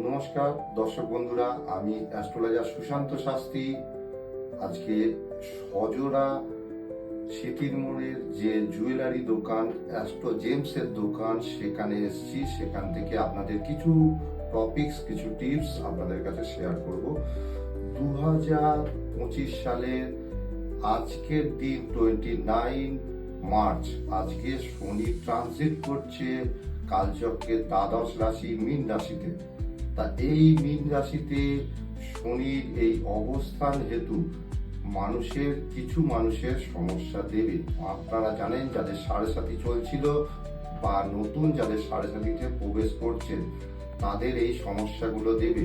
নমস্কার, দর্শক বন্ধুরা, আমি অ্যাস্ট্রোলজার সুশান্ত শাস্ত্রী। আজকে সজোড়া সিটির মোড়ের যে জুয়েলারি দোকান, অ্যাস্ট্রো জেমসের দোকান, সেখানে এসেছি। সেখান থেকে আপনাদের কিছু টপিকস, কিছু টিপস আপনাদের কাছে শেয়ার করব। দু হাজার পঁচিশ সালের আজকের দিন, টোয়েন্টি নাইন মার্চ, আজকে শনি ট্রানজিট করছে কালচক্রের দ্বাদশ রাশি, মীন রাশিতে। তা এই মীন রাশিতে শনির এই অবস্থান হেতু মানুষের, কিছু মানুষের সমস্যা দেবে। আপনারা জানেন যাদের সাড়ে সাথী চলছিল বা নতুন যাদের সাড়ে সাথীতে প্রবেশ করছেন, তাদের এই সমস্যাগুলো দেবে।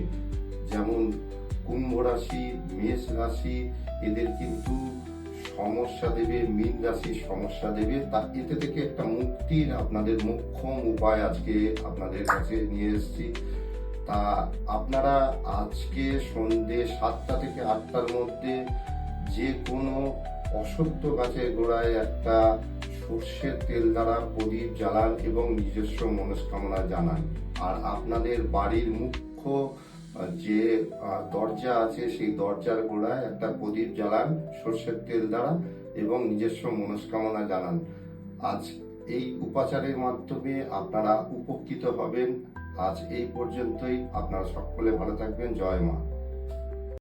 যেমন কুম্ভ রাশি, মেষ রাশি, এদের কিন্তু সমস্যা দেবে, মীন রাশির সমস্যা দেবে। তা এতে থেকে একটা মুক্তির আপনাদের মোক্ষম উপায় আজকে আপনাদের কাছে নিয়ে এসেছি। আপনারা আজকে সন্ধে সাতটা থেকে আটটার মধ্যে যে কোনো অসত্য গাছের গোড়ায় একটা সর্ষের তেল দ্বারা প্রদীপ জ্বালান এবং নিজস্ব মনস্কামনা জানান। আর আপনাদের বাড়ির মুখ্য যে দরজা আছে সেই দরজার গোড়ায় একটা প্রদীপ জ্বালান সর্ষের তেল দ্বারা এবং নিজস্ব মনস্কামনা জানান। আজ এই উপাচারের মাধ্যমে আপনারা উপকৃত হবেন। আজ এই পর্যন্তই। আপনারা সকলে ভালো থাকবেন। জয় মা।